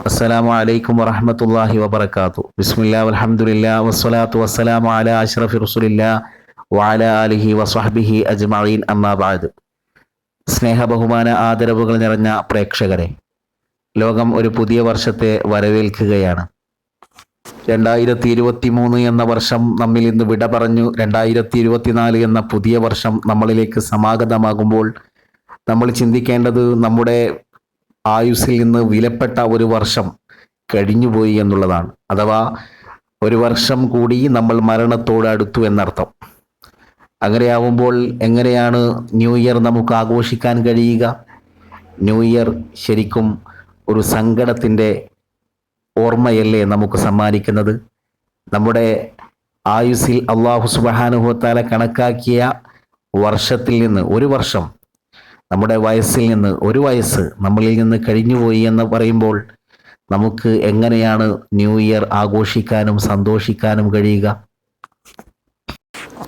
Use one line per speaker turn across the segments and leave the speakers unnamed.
അസ്സലാമു അലൈക്കും വറഹ്മത്തുള്ളാഹി വബർക്കാത്തു ബിസ്മില്ലാ അലഹമുല്ലാ വസ്സലാത്തു വസ്സലാമു അലാ അഷ്റഫി റസൂലില്ലാ വാല അലിഹി വസ്വഹ്ബിഹി അജ്മഈൻ. അമ്മാ ബഅദ്. സ്നേഹ ബഹുമാന ആദരവുകൾ നിറഞ്ഞ പ്രേക്ഷകരെ ലോകം ഒരു പുതിയ വർഷത്തെ വരവേൽക്കുകയാണ്. രണ്ടായിരത്തി ഇരുപത്തി മൂന്ന് എന്ന വർഷം നമ്മിൽ ഇന്ന് വിട പറഞ്ഞു. രണ്ടായിരത്തി ഇരുപത്തിനാല് എന്ന പുതിയ വർഷം നമ്മളിലേക്ക് സമാഗതമാകുമ്പോൾ നമ്മൾ ചിന്തിക്കേണ്ടത് നമ്മുടെ ആയുസ്സിൽ നിന്ന് വിലപ്പെട്ട ഒരു വർഷം കഴിഞ്ഞുപോയി എന്നുള്ളതാണ്. അഥവാ ഒരു വർഷം കൂടി നമ്മൾ മരണത്തോട് അടുത്തു എന്നർത്ഥം. അങ്ങനെയാവുമ്പോൾ എങ്ങനെയാണ് ന്യൂ ഇയർ നമുക്ക് ആഘോഷിക്കാൻ കഴിയുക? ന്യൂ ഇയർ ശരിക്കും ഒരു സങ്കടത്തിന്റെ ഓർമ്മയല്ലേ നമുക്ക് സമ്മാനിക്കുന്നത്? നമ്മുടെ ആയുസ്സിൽ അള്ളാഹു സുബഹാനുഭവത്താല കണക്കാക്കിയ വർഷത്തിൽ നിന്ന് ഒരു വർഷം നമ്മുടെ വയസ്സിൽ നിന്ന് ഒരു വയസ്സ് നമ്മളിൽ നിന്ന് കഴിഞ്ഞുപോയി എന്ന് പറയുമ്പോൾ നമുക്ക് എങ്ങനെയാണ് ന്യൂ ഇയർ ആഘോഷിക്കാനും സന്തോഷിക്കാനും കഴിയുക?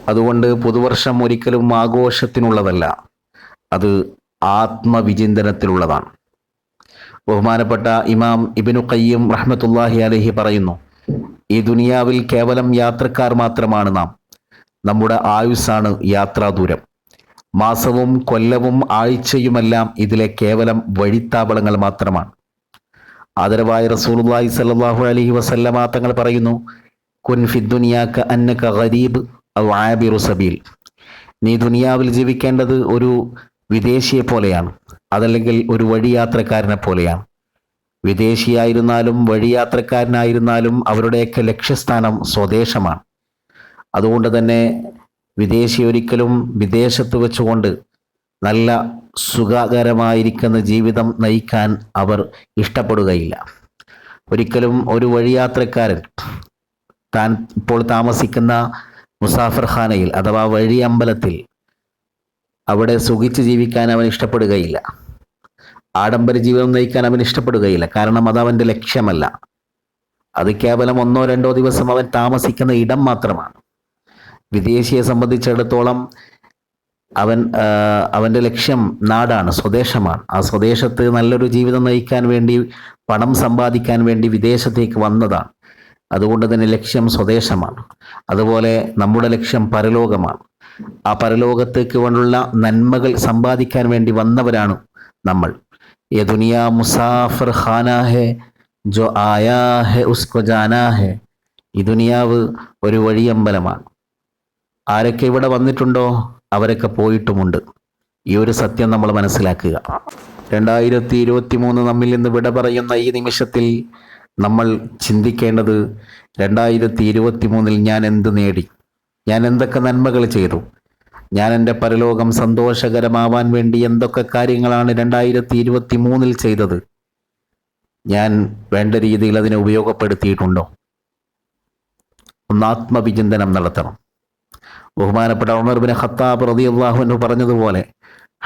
അതുകൊണ്ട് പുതുവർഷം ഒരിക്കലും ആഘോഷത്തിനുള്ളതല്ല. അത് ആത്മവിചിന്തനത്തിലുള്ളതാണ്. ബഹുമാനപ്പെട്ട ഇമാം ഇബിനു കയ്യം റഹ്മത്തുല്ലാഹി അലഹി പറയുന്നു ഈ ദുനിയാവിൽ കേവലം യാത്രക്കാർ മാത്രമാണ് നാം. നമ്മുടെ ആയുസ്സാണ് യാത്രാദൂരം. മാസവും കൊല്ലവും ആഴ്ചയുമെല്ലാം ഇതിലെ കേവലം വഴിത്താവളങ്ങൾ മാത്രമാണ്. ആദരവായ റസൂലുള്ളാഹി സല്ലാഹു അലൈഹി വസല്ലമ തങ്ങൾ പറയുന്നു കുൻ ഫി അന്നക ഗരീബ് ഔ ആബിറു സബീൽ. നീ ദുനിയാവിൽ ജീവിക്കേണ്ടത് ഒരു വിദേശിയെ പോലെയാണ് അതല്ലെങ്കിൽ ഒരു വഴിയാത്രക്കാരനെ പോലെയാണ്. വിദേശിയായിരുന്നാലും വഴിയാത്രക്കാരനായിരുന്നാലും അവരുടെയൊക്കെ ലക്ഷ്യസ്ഥാനം സ്വദേശമാണ്. അതുകൊണ്ട് തന്നെ വിദേശി ഒരിക്കലും വിദേശത്ത് വെച്ചുകൊണ്ട് നല്ല സുഖകരമായിരിക്കുന്ന ജീവിതം നയിക്കാൻ അവർ ഇഷ്ടപ്പെടുകയില്ല. ഒരിക്കലും ഒരു വഴിയാത്രക്കാരൻ താൻ ഇപ്പോൾ താമസിക്കുന്ന മുസാഫർ ഖാനയിൽ അഥവാ വഴി അമ്പലത്തിൽ അവിടെ സുഖിച്ച് ജീവിക്കാൻ അവൻ ഇഷ്ടപ്പെടുകയില്ല. ആഡംബര ജീവിതം നയിക്കാൻ അവൻ ഇഷ്ടപ്പെടുകയില്ല. കാരണം അത് അവന്റെ ലക്ഷ്യമല്ല. അത് കേവലം ഒന്നോ രണ്ടോ ദിവസം അവൻ താമസിക്കുന്ന ഇടം മാത്രമാണ്. വിദേശിയെ സംബന്ധിച്ചിടത്തോളം അവൻ അവന്റെ ലക്ഷ്യം നാടാണ് സ്വദേശമാണ്. ആ സ്വദേശത്ത് നല്ലൊരു ജീവിതം നയിക്കാൻ വേണ്ടി പണം സമ്പാദിക്കാൻ വേണ്ടി വിദേശത്തേക്ക് വന്നതാണ്. അതുകൊണ്ട് തന്നെ ലക്ഷ്യം സ്വദേശമാണ്. അതുപോലെ നമ്മുടെ ലക്ഷ്യം പരലോകമാണ്. ആ പരലോകത്തേക്ക് വേണ്ടുള്ള നന്മകൾ സമ്പാദിക്കാൻ വേണ്ടി വന്നവരാണ് നമ്മൾ. യെ മുസാഫർ ഖാനാ ഹെ ജോ ആയാ ഹെ ഉസ്കോ ജാനാ ഹെ ഈ ദുനിയാവ് ഒരു വഴിയമ്പലമാണ്. ആരൊക്കെ ഇവിടെ വന്നിട്ടുണ്ടോ? അവരൊക്കെ പോയിട്ടുമുണ്ട്. ഈ ഒരു സത്യം നമ്മൾ മനസ്സിലാക്കുക. രണ്ടായിരത്തി ഇരുപത്തി മൂന്ന് നമ്മിൽ നിന്ന് വിട പറയുന്ന ഈ നിമിഷത്തിൽ നമ്മൾ ചിന്തിക്കേണ്ടത് രണ്ടായിരത്തി ഇരുപത്തി മൂന്നിൽ ഞാൻ എന്ത് നേടി? ഞാൻ എന്തൊക്കെ നന്മകൾ ചെയ്തു? ഞാൻ എന്റെ പരലോകം സന്തോഷകരമാവാൻ വേണ്ടി എന്തൊക്കെ കാര്യങ്ങളാണ് രണ്ടായിരത്തി ഇരുപത്തി മൂന്നിൽ ചെയ്തത്? ഞാൻ വേണ്ട രീതിയിൽ അതിനെ ഉപയോഗപ്പെടുത്തിയിട്ടുണ്ടോ? ഒന്ന് ആത്മവിചിന്തനം നടത്തണം. ബഹുമാനപ്പെട്ട ഉമർ ബിൻ ഖത്താബ് റളിയല്ലാഹു അൻഹു പറഞ്ഞതുപോലെ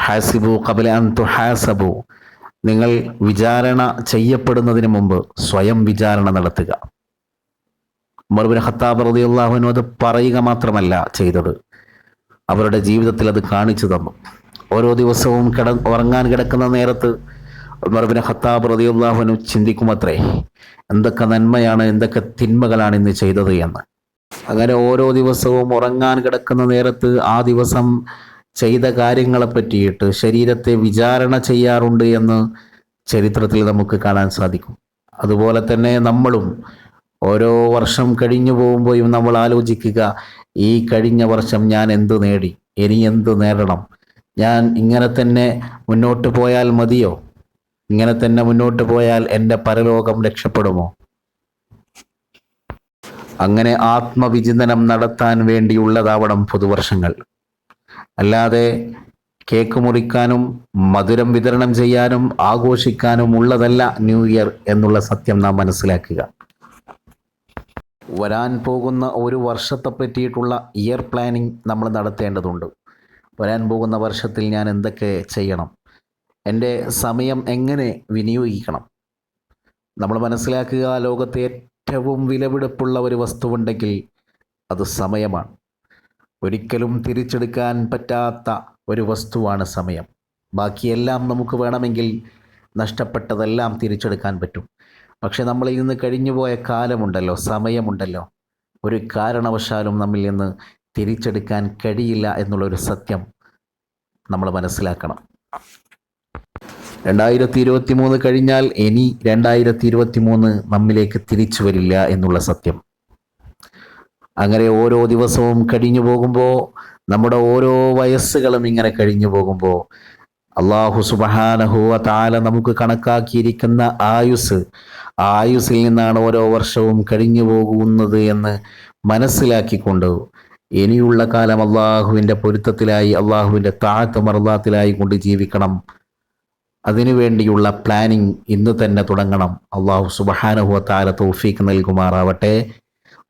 ഹാസിബു കബില അന്തു ഹാസബു നിങ്ങൾ വിചാരണ ചെയ്യപ്പെടുന്നതിന് മുമ്പ് സ്വയം വിചാരണ നടത്തുക. ഉമർ ബിൻ ഖത്താബ് റളിയല്ലാഹു അൻഹു അത് പറയുക മാത്രമല്ല ചെയ്തത്. അവരുടെ ജീവിതത്തിൽ അത് കാണിച്ചു തന്നു. ഓരോ ദിവസവും കിട ഉറങ്ങാൻ കിടക്കുന്ന നേരത്ത് ഉമർ ബിൻ ഖത്താബ് റളിയല്ലാഹു അൻഹു ചിന്തിക്കുമത്രേ എന്തൊക്കെ നന്മയാണ് എന്തൊക്കെ തിന്മകളാണ് ഇന്ന് ചെയ്തത് എന്ന്. അങ്ങനെ ഓരോ ദിവസവും ഉറങ്ങാൻ കിടക്കുന്ന നേരത്ത് ആ ദിവസം ചെയ്ത കാര്യങ്ങളെ പറ്റിയിട്ട് ശരീരത്തെ വിചാരണ ചെയ്യാറുണ്ട് എന്ന് ചരിത്രത്തിൽ നമുക്ക് കാണാൻ സാധിക്കും. അതുപോലെ തന്നെ നമ്മളും ഓരോ വർഷം കഴിഞ്ഞു പോകുമ്പോഴും നമ്മൾ ആലോചിക്കുക ഈ കഴിഞ്ഞ വർഷം ഞാൻ എന്ത് നേടി? ഇനി എന്ത് നേടണം? ഞാൻ ഇങ്ങനെ തന്നെ മുന്നോട്ട് പോയാൽ മതിയോ? ഇങ്ങനെ തന്നെ മുന്നോട്ട് പോയാൽ എന്റെ പരലോകം രക്ഷപ്പെടുമോ? അങ്ങനെ ആത്മവിചിന്തനം നടത്താൻ വേണ്ടിയുള്ളതാവണം പുതുവർഷങ്ങൾ. അല്ലാതെ കേക്ക് മുറിക്കാനും മധുരം വിതരണം ചെയ്യാനും ആഘോഷിക്കാനും ഉള്ളതല്ല ന്യൂ ഇയർ എന്നുള്ള സത്യം നാം മനസ്സിലാക്കുക. വരാൻ പോകുന്ന ഒരു വർഷത്തെ പറ്റിയിട്ടുള്ള ഇയർ പ്ലാനിങ് നമ്മൾ നടത്തേണ്ടതുണ്ട്. വരാൻ പോകുന്ന വർഷത്തിൽ ഞാൻ എന്തൊക്കെ ചെയ്യണം? എന്റെ സമയം എങ്ങനെ വിനിയോഗിക്കണം? നമ്മൾ മനസ്സിലാക്കുക ലോകത്തെ ഏറ്റവും വിലപിടിപ്പുള്ള ഒരു വസ്തുവുണ്ടെങ്കിൽ അത് സമയമാണ്. ഒരിക്കലും തിരിച്ചെടുക്കാൻ പറ്റാത്ത ഒരു വസ്തുവാണ് സമയം. ബാക്കിയെല്ലാം നമുക്ക് വേണമെങ്കിൽ നഷ്ടപ്പെട്ടതെല്ലാം തിരിച്ചെടുക്കാൻ പറ്റും. പക്ഷെ നമ്മളിൽ നിന്ന് കഴിഞ്ഞുപോയ കാലമുണ്ടല്ലോ സമയമുണ്ടല്ലോ. ഒരു കാരണവശാലും നമ്മിൽ നിന്ന് തിരിച്ചെടുക്കാൻ കഴിയില്ല എന്നുള്ളൊരു സത്യം നമ്മൾ മനസ്സിലാക്കണം. രണ്ടായിരത്തി ഇരുപത്തി മൂന്ന് കഴിഞ്ഞാൽ ഇനി രണ്ടായിരത്തി ഇരുപത്തി മൂന്ന് നമ്മിലേക്ക് തിരിച്ചു വരില്ല എന്നുള്ള സത്യം. അങ്ങനെ ഓരോ ദിവസവും കഴിഞ്ഞു പോകുമ്പോൾ നമ്മുടെ ഓരോ വയസ്സുകളും ഇങ്ങനെ കഴിഞ്ഞു പോകുമ്പോൾ അള്ളാഹു സുബഹാനഹുവ താല നമുക്ക് കണക്കാക്കിയിരിക്കുന്ന ആയുസ് ആയുസ്സിൽ നിന്നാണ് ഓരോ വർഷവും കഴിഞ്ഞു പോകുന്നത് എന്ന് മനസ്സിലാക്കിക്കൊണ്ട് ഇനിയുള്ള കാലം അള്ളാഹുവിന്റെ പൊരുത്തത്തിലായി അള്ളാഹുവിന്റെ താഴ്ത്ത മർദ്ദത്തിലായി കൊണ്ട് ജീവിക്കണം. അതിനുവേണ്ടിയുള്ള പ്ലാനിങ് ഇന്ന് തന്നെ തുടങ്ങണം. അള്ളാഹു സുബഹാനുഹുവ താല തൗഫീക്ക് നൽകുമാറാവട്ടെ.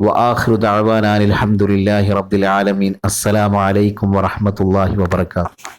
വാഹൃദ് അലഹമുല്ലാഹി റബ്ദിൽ ആലമീൻ. അസ്സലാമലൈക്കും വാഹമത്തല്ലാഹി വബർക്കാത്തു